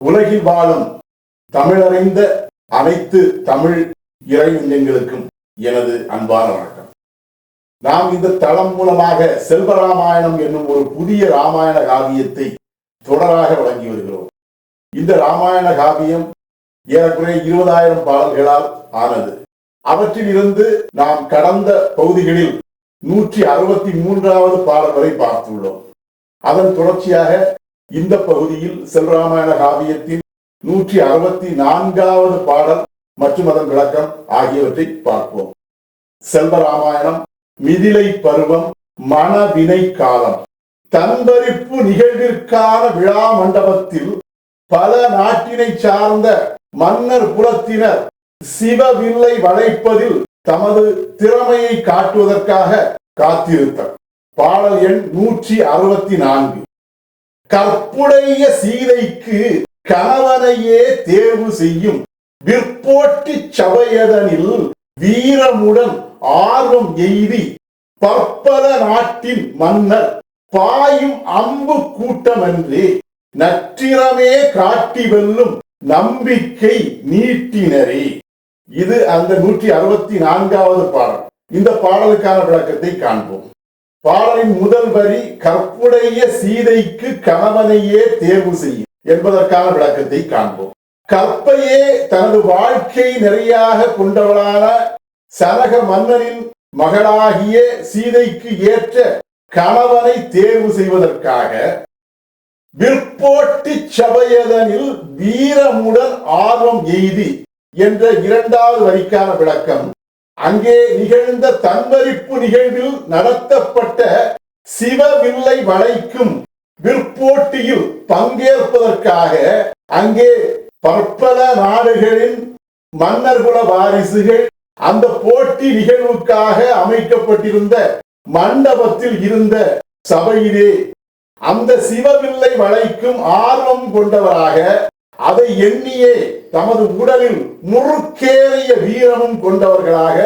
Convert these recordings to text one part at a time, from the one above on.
உலகில் வாழும் தமிழறிந்த அனைத்து தமிழ் இறை நெஞ்சங்களுக்கும் எனது அன்பான வணக்கம். நாம் இந்த தளம் மூலமாக செல்வராமாயணம் என்னும் ஒரு புதிய ராமாயண காவியத்தை தொடராக வழங்கி வருகிறோம். இந்த ராமாயண காவியம் ஏறக்குறைய இருபதாயிரம் பாடல்களால் ஆனது. அவற்றில் இருந்து நாம் கடந்த பகுதிகளில் நூற்றி அறுபத்தி மூன்றாவது பாடல் வரை பார்த்துள்ளோம். அதன் தொடர்ச்சியாக இந்த பகுதியில் செல்ராமாயண காவியத்தின் நூற்றி அறுபத்தி நான்காவது பாடல் மற்றும் அதன் விளக்கம் ஆகியவற்றை பார்ப்போம். செல்வராமாயணம் மிதிலை பருவம் மனவினை காலம். தன்பரிப்பு நிகழ்விற்கான விழா மண்டபத்தில் பல நாட்டினை சார்ந்த மன்னர் குலத்தினர் சிவவில்லை வளைப்பதில் தமது திறமையை காட்டுவதற்காக காத்திருத்தல். பாடல் எண் நூற்றி அறுபத்தி நான்கு. கற்புடைய சீதைக்கு கணவனையே தேர்வு செய்யும் விற்போட்டி சபையதனில் வீரமுடன் ஆர்வம் எய்தி பற்பல நாட்டின் மன்னர் பாயும் அம்பு கூட்டமன்றி நற்றிரமே காட்டி வெல்லும் நம்பிக்கை நீட்டினரே. இது அந்த நூற்றி அறுபத்தி நான்காவது பாடல். இந்த பாடலுக்கான விளக்கத்தை காண்போம். பாடலின் முதல் வரி கற்புடைய சீதைக்கு கணவனையே தேர்வு செய்யும் என்பதற்கான விளக்கத்தை காண்போம். கற்பையே தனது வாழ்க்கை நிறையாக கொண்டவளான சனக மன்னனின் மகளாகிய சீதைக்கு ஏற்ற கணவனை தேர்வு செய்வதற்காக விற்போட்டி சபையதனில் வீரமுடன் ஆர்வம் எய்தி என்ற இரண்டாவது வரிக்கான விளக்கம் அங்கே நிகழ்ந்த தன்மறிப்பு நிகழ்வில் நடத்தப்பட்ட சிவவில்லை வளைக்கும் விற்போட்டியில் பங்கேற்பதற்காக அங்கே பற்பல நாடுகளின் மன்னர்குல வாரிசுகள் அந்த போட்டி நிகழ்வுக்காக அமைக்கப்பட்டிருந்த மண்டபத்தில் இருந்த சபையிலே அந்த சிவவில்லை வளைக்கும் ஆர்வம் கொண்டவராக அதை எண்ணியே தமது உடலில் முறுக்கேறிய வீரமும் கொண்டவர்களாக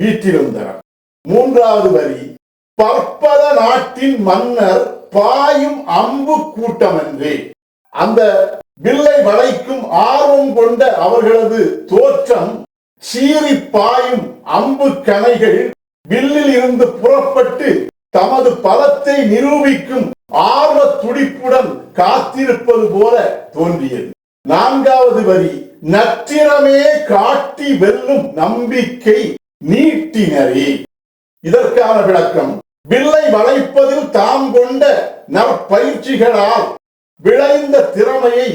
வீற்றிருந்தனர். மூன்றாவது வரி பற்பல நாட்டின் மன்னர் பாயும் அம்பு கூட்டம் என்றே அந்த வில்லை வளைக்கும் ஆர்வம் கொண்ட அவர்களது தோற்றம் சீறி பாயும் அம்பு கணைகள் வில்லில் இருந்து புறப்பட்டு தமது பலத்தை நிரூபிக்கும் ஆர்வ துடிப்புடன் காத்திருப்பது போல தோன்றியது. நான்காவது வரி நற்றிரமே காட்டி வெல்லும் நம்பிக்கை நீட்டினரே. இதற்கான விளக்கம் வில்லை வளைப்பதில் தாம் கொண்ட நற்பயிற்சிகளால் விளைந்த திறமையை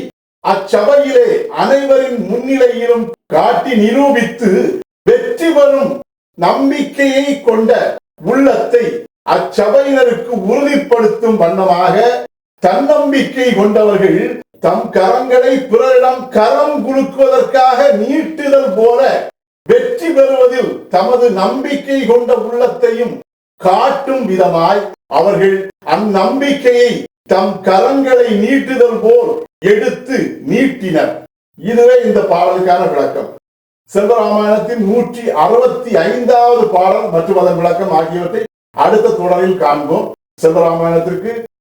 அச்சபையிலே அனைவரின் முன்னிலையிலும் காட்டி நிரூபித்து வெற்றி பெறும் நம்பிக்கையை கொண்ட உள்ளத்தை அச்சபையினருக்கு உறுதிப்படுத்தும் வண்ணமாக தன்னம்பிக்கை கொண்டவர்கள் தம் கரங்களை பிறரிடம் கரம் குலுக்குவதற்காக நீட்டுதல் போல வெற்றி பெறுவதில் தமது நம்பிக்கை கொண்ட உள்ளத்தையும் காட்டும் விதமாய் அவர்கள் அந்நம்பிக்கையை தம் கரங்களை நீட்டுதல் போல் எடுத்து நீட்டினர். இதுவே இந்த பாடலுக்கான விளக்கம். செல்வராமாயணத்தின் நூற்றி அறுபத்தி ஐந்தாவது பாடல் மற்றும் அதன் விளக்கம் ஆகியவற்றை அடுத்த தொடரில் காண்போம். செல்வராமாயணத்திற்கு